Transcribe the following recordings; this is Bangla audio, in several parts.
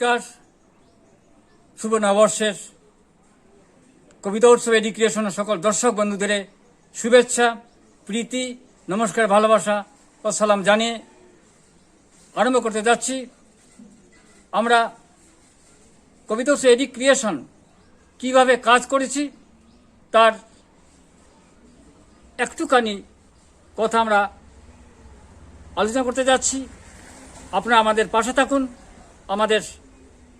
নমস্কার, শুভ নববর্ষের কবিতা উৎসব এডুকেশনের সকল দর্শক বন্ধুদের শুভেচ্ছা, প্রীতি, নমস্কার, ভালোবাসা ও সালাম জানিয়ে আরম্ভ করতে যাচ্ছি। আমরা কবিতা উৎসব এডি ক্রিয়েশন কীভাবে কাজ করেছি তার একটুখানি কথা আমরা আলোচনা করতে যাচ্ছি। আপনারা আমাদের পাশে থাকুন, আমাদের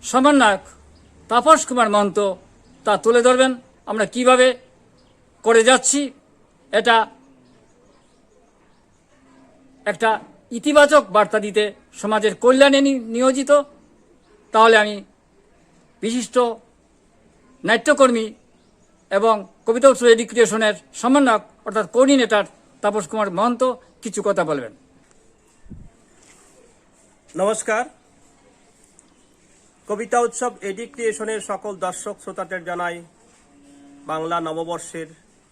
সমন্বয়ক তাপস কুমার মহন্ত তা তুলে ধরবেন। আমরা কীভাবে করে যাচ্ছি এটা একটা ইতিবাচক বার্তা দিতে সমাজের কল্যাণে নিয়োজিত। তাহলে আমি বিশিষ্ট নাট্যকর্মী এবং কবিতা উৎসব এডুকেশনের সমন্বয়ক অর্থাৎ কোঅর্ডিনেটর তাপস কুমার মহন্ত কিছু কথা বলবেন। নমস্কার। কবিতা উৎসব এডি ক্রিয়েশনের সকল দর্শক শ্রোতাদের জানাই বাংলা নববর্ষের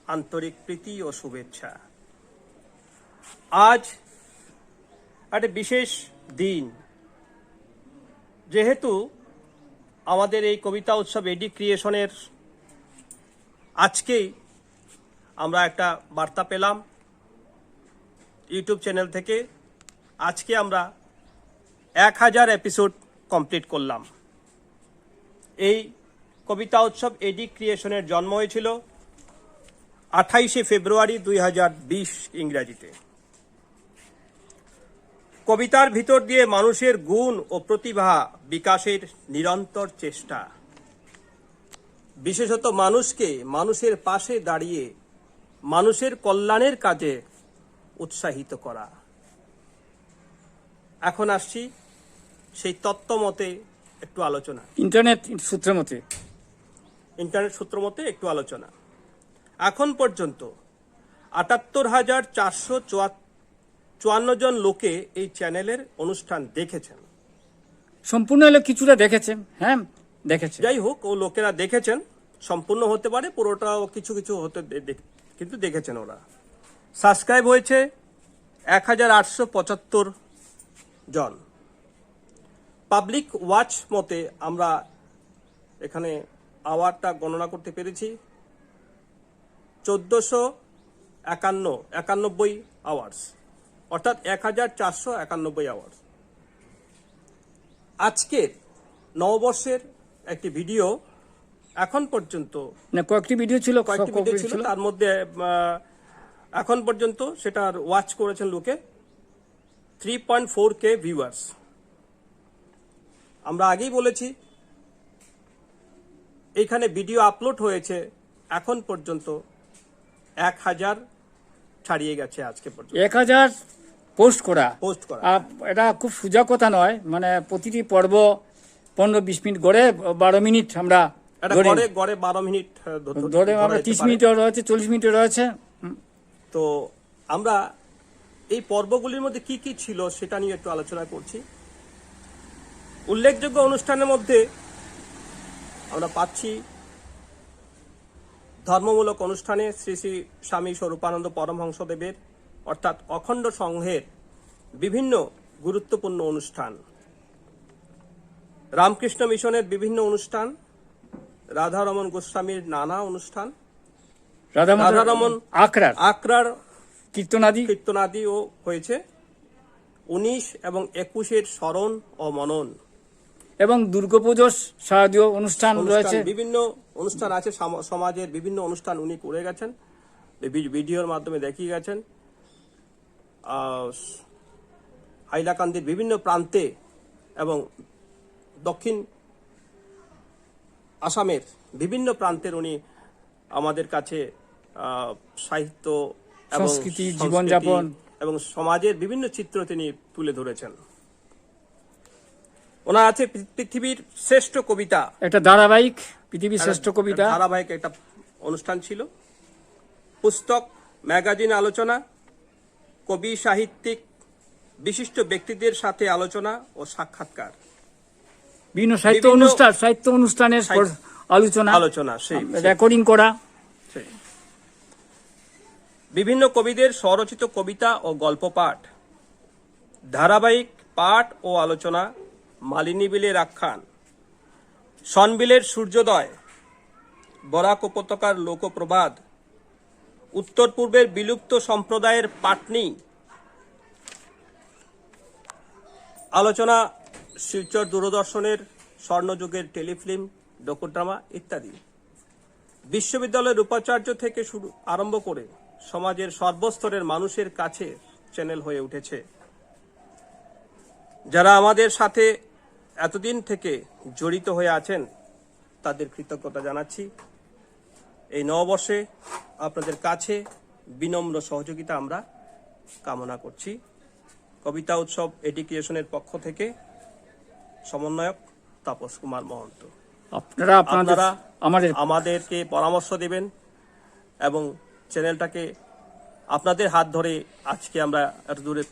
আন্তরিক প্রীতি ও শুভেচ্ছা। আজ একটা বিশেষ দিন। যেহেতু আমাদের এই কবিতা উৎসব এডি ক্রিয়েশনের আজকেই আমরা একটা বার্তা পেলাম ইউটিউব চ্যানেল থেকে। আজকে আমরা এক হাজার এপিসোড কমপ্লিট করলাম। এই কবিতা উৎসব এডি ক্রিয়েশনের জন্ম হয়েছিল আঠাইশে ফেব্রুয়ারি দুই বিশ ইংরাজিতে। কবিতার ভিতর দিয়ে মানুষের গুণ ও প্রতিভা বিকাশের নিরন্তর চেষ্টা। বিশেষত মানুষকে মানুষের পাশে দাঁড়িয়ে মানুষের কল্যাণের কাজে উৎসাহিত করা। এখন আসছি সেই তত্ত্ব মতে একটু আলোচনা। ইন্টারনেট সূত্র মতে। ইন্টারনেট সূত্র মতে একটু আলোচনা। এখন পর্যন্ত আটাত্তর হাজার চারশো চুয়ান্ন জন লোকে এই চ্যানেলের অনুষ্ঠান দেখেছেন। সম্পূর্ণ হলে কিছুটা দেখেছেন হ্যাঁ? দেখেছে যাই হোক ও লোকেরা দেখেছেন সম্পূর্ণ হতে পারে পুরোটাও কিছু কিছু হতে কিন্তু দেখেছেন ওরা। সাবস্ক্রাইব হয়েছে এক হাজার আটশো পঁচাত্তর জন। পাবলিক ওয়াচ মতে আমরা এখানে আওয়ারটা গণনা করতে পেরেছি। চোদ্দশো একান্ন একানব্বই আওয়ার্স অর্থাৎ এক হাজার চারশো একানব্বই আওয়ার্স আজকের নববর্ষের একটি ভিডিও এখন পর্যন্ত না কয়েকটি ভিডিও ছিল কয়েকটি ভিডিও ছিল তার মধ্যে এখন পর্যন্ত সেটার ওয়াচ করেছেন লোকে। Three point four K viewers আমরা আগেই বলেছি এখানে ভিডিও আপলোড হয়েছে এখন পর্যন্ত এক হাজার ছাড়িয়ে গেছে আজকে পর্যন্ত। এক হাজার পোস্ট করা। পোস্ট করা। এটা খুব সোজা কথা নয় মানে প্রতিটি পর্ব পনেরো বিশ মিনিট গড়ে বারো মিনিট আমরা গড়ে গড়ে বারো মিনিট ধরে আমরা ত্রিশ। মিনিটও রয়েছে চল্লিশ মিনিটও রয়েছে। তো আমরা এই পর্বগুলির মধ্যে কি কি ছিল সেটা নিয়ে একটু আলোচনা করছি। উল্লেখযোগ্য অনুষ্ঠানের মধ্যে আমরা পাচ্ছি ধর্মমূলক অনুষ্ঠানে শ্রী শ্রী স্বামী স্বরূপানন্দ পরমহংসদেবের অর্থাৎ অখণ্ড সংঘের বিভিন্ন গুরুত্বপূর্ণ অনুষ্ঠান। রামকৃষ্ণ মিশনের বিভিন্ন অনুষ্ঠান রাধারমন গোস্বামীর নানা অনুষ্ঠান রাধারমন আকরার আকরার কীর্তনাদি। কীর্তনাদিও হয়েছে। উনিশ এবং একুশের স্মরণ ও মনন। এবং দুর্গাপুজোর শারদীয় অনুষ্ঠান রয়েছে। বিভিন্ন অনুষ্ঠান আছে সাম- সমাজের বিভিন্ন অনুষ্ঠান উনি করে গেছেন ভিডিওর মাধ্যমে দেখিয়ে গেছেন। হাইলাকান্দির বিভিন্ন প্রান্তে এবং দক্ষিণ আসামের বিভিন্ন প্রান্তের উনি আমাদের কাছে আহ, সাহিত্য সংস্কৃতি জীবনযাপন। এবং সমাজের বিভিন্ন চিত্র তিনি তুলে ধরেছেন। ওনার আছে পৃথিবীর শ্রেষ্ঠ কবিতা। একটা ধারাবাহিক পৃথিবীর শ্রেষ্ঠ কবিতা। ধারাবাহিক একটা অনুষ্ঠান ছিল। পুস্তক ম্যাগাজিন আলোচনা কবি সাহিত্যিক বিশিষ্ট ব্যক্তিদের সাথে আলোচনা ও সাক্ষাৎকার। বিভিন্ন সাহিত্য অনুষ্ঠান সাহিত্য অনুষ্ঠানের আলোচনা আলোচনা সেই রেকর্ডিং করা। বিভিন্ন কবিদের স্বরচিত কবিতা ও গল্প পাঠ। ধারাবাহিক পাঠ ও আলোচনা মালিনী বিলের আখ্যান। সনবিলের সূর্যোদয়, বরাক উপত্যকার লোকপ্রবাদ, উত্তর পূর্বের বিলুপ্ত সম্প্রদায়ের পাটনি। আলোচনা, শিলচর দূরদর্শনের, স্বর্ণযুগের টেলিফিল্ম, ডকুড্রামা ইত্যাদি। বিশ্ববিদ্যালয়ের উপাচার্য থেকে শুরু, আরম্ভ করে সমাজের সর্বস্তরের মানুষের কাছে চ্যানেল হয়ে উঠেছে। যারা আমাদের সাথে এতদিন থেকে জড়িত হয়ে আছেন তাদের কৃতজ্ঞতা জানাচ্ছি। এই নববর্ষে আপনাদের কাছে বিনম্র সহযোগিতা আমরা কামনা করছি। কবিতা উৎসব এডুকেশনের পক্ষ থেকে সমন্বয়ক তাপস কুমার মহন্ত। আপনারা আপনারা আমাদের আমাদেরকে পরামর্শ দেবেন এবং চ্যানেলটাকে আপনাদের হাত ধরে আজকে আমরা এত দূরে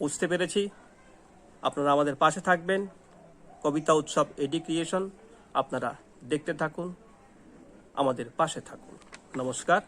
পৌঁছতে পেরেছি। আপনারা আমাদের পাশে থাকবেন। কবিতা উৎসব এডি ক্রিয়েশন। আপনারা দেখতে থাকুন আমাদের পাশে থাকুন। নমস্কার।